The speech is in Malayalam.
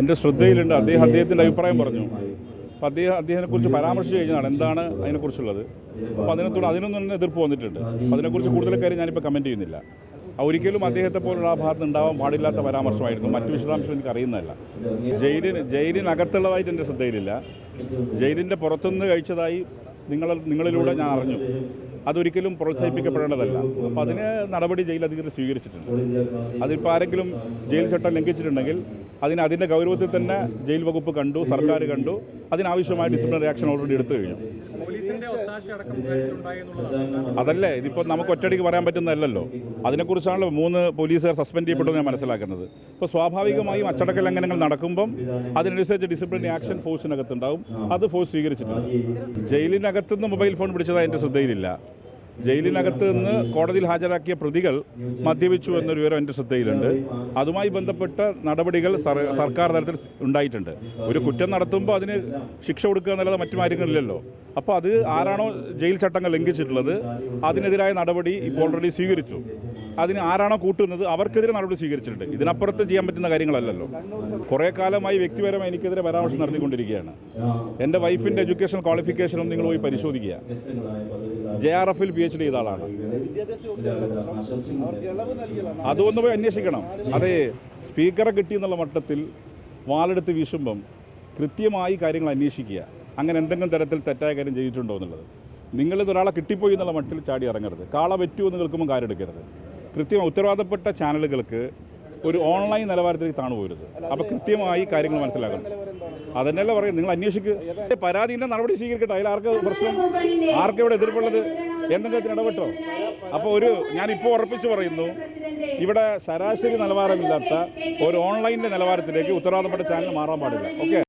എന്റെ ശ്രദ്ധയിലുണ്ട്. അദ്ദേഹം അദ്ദേഹത്തിന്റെ അഭിപ്രായം പറഞ്ഞു. അപ്പം അദ്ദേഹം അദ്ദേഹത്തെക്കുറിച്ച് പരാമർശിച്ച് കഴിഞ്ഞാണ് എന്താണ് അതിനെക്കുറിച്ചുള്ളത്? അപ്പോൾ അതിനകത്തോട് അതിനൊന്നും തന്നെ എതിർപ്പ് വന്നിട്ടുണ്ട്. അതിനെക്കുറിച്ച് കൂടുതൽ കാര്യം ഞാനിപ്പോൾ കമന്റ് ചെയ്യുന്നില്ല. ഒരിക്കലും അദ്ദേഹത്തെ പോലുള്ള ആ ഭാഗത്ത് ഉണ്ടാവാൻ പാടില്ലാത്ത പരാമർശമായിരുന്നു. മറ്റു വിശദാംശം എനിക്ക് അറിയുന്നതല്ല. ജയിലിന് ജയിലിനകത്തുള്ളതായിട്ട് എന്റെ ശ്രദ്ധയിലില്ല. ജയിലിന്റെ പുറത്തുനിന്ന് കഴിച്ചതായി നിങ്ങൾ നിങ്ങളിലൂടെ ഞാൻ അറിഞ്ഞു. അതൊരിക്കലും പ്രോത്സാഹിപ്പിക്കപ്പെടേണ്ടതല്ല. അപ്പോൾ അതിന് നടപടി ജയിൽ അധികൃതർ സ്വീകരിച്ചിട്ടുണ്ട്. അതിപ്പോൾ ആരെങ്കിലും ജയിൽ ചട്ടം ലംഘിച്ചിട്ടുണ്ടെങ്കിൽ അതിന് അതിന്റെ ഗൗരവത്തിൽ തന്നെ ജയിൽ വകുപ്പ് കണ്ടു സർക്കാർ കണ്ടു. അതിനാവശ്യമായ ഡിസിപ്ലിനറി ആക്ഷൻ ഓൾറെഡി എടുത്തു കഴിഞ്ഞു. അതല്ലേ ഇതിപ്പോൾ നമുക്ക് ഒറ്റയടിക്ക് പറയാൻ പറ്റുന്നതല്ലല്ലോ. അതിനെക്കുറിച്ചാണല്ലോ മൂന്ന് പോലീസുകാർ സസ്പെൻഡ് ചെയ്യപ്പെട്ടു ഞാൻ മനസ്സിലാക്കുന്നത്. ഇപ്പോൾ സ്വാഭാവികമായും അച്ചടക്ക ലംഘനങ്ങൾ നടക്കുമ്പം അതിനനുസരിച്ച് ഡിസിപ്ലിനറി ആക്ഷൻ ഫോഴ്സിനകത്തുണ്ടാവും അത് ഫോഴ്സ് സ്വീകരിച്ചിട്ടുണ്ട്. ജയിലിനകത്തുനിന്ന് മൊബൈൽ ഫോൺ പിടിച്ചതായി എന്റെ ശ്രദ്ധയിലില്ല. ജയിലിനകത്ത് നിന്ന് കോടതിയിൽ ഹാജരാക്കിയ പ്രതികൾ മദ്യപിച്ചു എന്നൊരു വിവരം എന്റെ ശ്രദ്ധയിലുണ്ട്. അതുമായി ബന്ധപ്പെട്ട നടപടികൾ സർക്കാർ തലത്തിൽ ഉണ്ടായിട്ടുണ്ട്. ഒരു കുറ്റം നടത്തുമ്പോൾ അതിന് ശിക്ഷ കൊടുക്കുക എന്നുള്ളത് മറ്റു കാര്യങ്ങളില്ലല്ലോ. അപ്പോൾ അത് ആരാണോ ജയിൽ ചട്ടങ്ങൾ ലംഘിച്ചിട്ടുള്ളത് അതിനെതിരായ നടപടി ഇപ്പോൾ ഓൾറെഡി സ്വീകരിച്ചു. അതിന് ആരാണോ കൂട്ടുന്നത് അവർക്കെതിരെ നടപടി സ്വീകരിച്ചിട്ടുണ്ട്. ഇതിനപ്പുറത്ത് ചെയ്യാൻ പറ്റുന്ന കാര്യങ്ങളല്ലല്ലോ. കുറേ കാലമായി വ്യക്തിപരമായി എനിക്കെതിരെ പരാമർശം നടത്തിക്കൊണ്ടിരിക്കുകയാണ്. എന്റെ വൈഫിന്റെ എഡ്യൂക്കേഷൻ ക്വാളിഫിക്കേഷനും നിങ്ങൾ പോയി പരിശോധിക്കുക. ജെ ആർ എഫിൽ പി എച്ച് ഡി ചെയ്ത ആളാണ്. പോയി അന്വേഷിക്കണം. അതെ സ്പീക്കറെ കിട്ടിയെന്നുള്ള മട്ടത്തിൽ വാളെടുത്ത് വീശുമ്പം കൃത്യമായി കാര്യങ്ങൾ അന്വേഷിക്കുക. അങ്ങനെ എന്തെങ്കിലും തരത്തിൽ തെറ്റായ കാര്യം ചെയ്തിട്ടുണ്ടോ എന്നുള്ളത്. നിങ്ങളിത് ഒരാളെ കിട്ടിപ്പോയി എന്നുള്ള മട്ടിൽ ചാടി ഇറങ്ങരുത്. കാള പറ്റൂ എന്ന് കേൾക്കുമ്പോൾ കാര്യമെടുക്കരുത് കൃത്യമായി ഉത്തരവാദപ്പെട്ട ചാനലുകൾക്ക് ഒരു ഓൺലൈൻ നിലവാരത്തിലേക്ക് താണു പോരുത്. അപ്പോൾ കൃത്യമായി കാര്യങ്ങൾ മനസ്സിലാക്കണം. അതന്നെയല്ല പറയും നിങ്ങൾ അന്വേഷിക്കുക പരാതിന്റെ നടപടി സ്വീകരിക്കട്ടെ. അതിൽ ആർക്ക് പ്രശ്നം? ആർക്കും ഇവിടെ എതിർപ്പുള്ളത്? എന്തെങ്കിലും ഇടപെട്ടോ? അപ്പോൾ ഒരു ഞാനിപ്പോൾ ഉറപ്പിച്ച് പറയുന്നു ഇവിടെ ശരാശരി നിലവാരമില്ലാത്ത ഒരു ഓൺലൈനിന്റെ നിലവാരത്തിലേക്ക് ഉത്തരവാദപ്പെട്ട ചാനൽ മാറാൻ പാടില്ല. ഓക്കെ?